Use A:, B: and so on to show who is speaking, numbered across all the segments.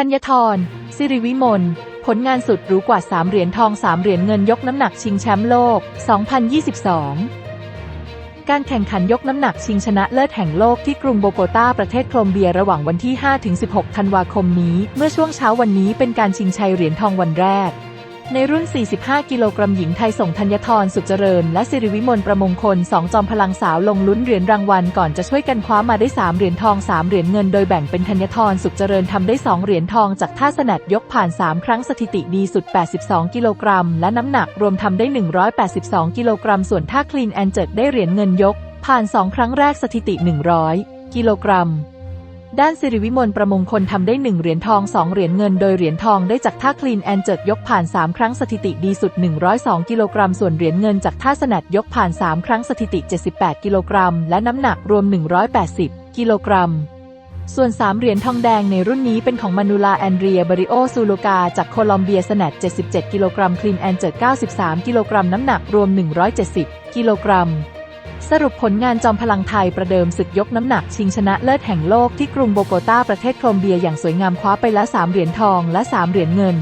A: ธัญทรสิริวิมล ผลงานสุดหรูกว่า 3 เหรียญทอง 3 เหรียญเงินยกน้ำหนักชิงแชมป์โลก 2022 การแข่งขันยกน้ำหนักชิงชนะเลิศแห่งโลกที่กรุงโบโกตาประเทศโคลอมเบียระหว่างวันที่ 5-16 ธันวาคมนี้ เมื่อช่วงเช้าวันนี้เป็นการชิงชัยเหรียญทองวันแรก ในรุ่น 45 กิโลกรัมหญิงไทยส่งธัญทรสุขเจริญ และสิริวิมลประมงคล 2 จอมพลังสาวลงลุ้นเหรียญรางวัลก่อนจะช่วยกันคว้ามาได้ 3 เหรียญทอง 3 เหรียญเงินโดยแบ่งเป็นธัญทรสุขเจริญทำได้ 2 เหรียญทองจากท่าสนัดยกผ่าน 3 ครั้งสถิติดีสุด 82 กิโลกรัม และน้ำหนักรวมทำได้ 182 กิโลกรัม ส่วนท่าคลีนแอนเจิดได้เหรียญเงินยก ผ่าน 2 ครั้งแรกสถิติ 100 กิโลกรัม ด้านสิริวิมลประมงคลทำได้ 1 เหรียญทอง 2 เหรียญเงิน โดยเหรียญทองได้จากท่าคลีนแอนเจิดยกผ่าน 3 ครั้งสถิติดีสุด 102 กิโลกรัม ส่วนเหรียญเงินจากท่าสนัดยกผ่าน 3 ครั้งสถิติ 78 กิโลกรัม และน้ำหนักรวม 180 กิโลกรัม ส่วน 3 เหรียญทองแดงในรุ่นนี้เป็นของมานูลาแอนเดรียบริโอซูโลกาจากโคลอมเบียสแนต77 กิโลกรัม คลีนแอนเจิด93 กิโลกรัม น้ำหนักรวม 170 กิโลกรัม สรุปผลงานจอมพลังไทยประเดิมศึกยกน้ำหนักชิงชนะเลิศแห่งโลกที่กรุงโบโกตาประเทศโคลอมเบียอย่างสวยงามคว้าไปละ3เหรียญทองและ 3 เหรียญเงิน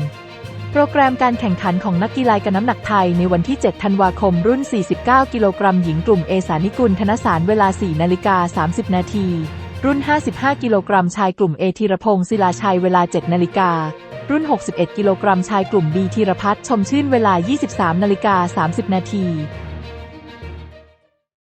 A: โปรแกรมการแข่งขันของนักกีฬากันน้ำหนักไทยในวันที่ 7 ธันวาคมรุ่น 49 กิโลกรัมหญิงกลุ่มเอสานิกุลธนสารเวลา 4 นาฬิกา 30 นาที รุ่น 55 กิโลกรัมชายกลุ่มเอธีรพงศ์ศิลาชัยเวลา 7 นาฬิการุ่น 61 กิโลกรัมชายกลุ่มบีธีรพัฒน์ชมชื่นเวลา 23 นาฬิกา 30 นาที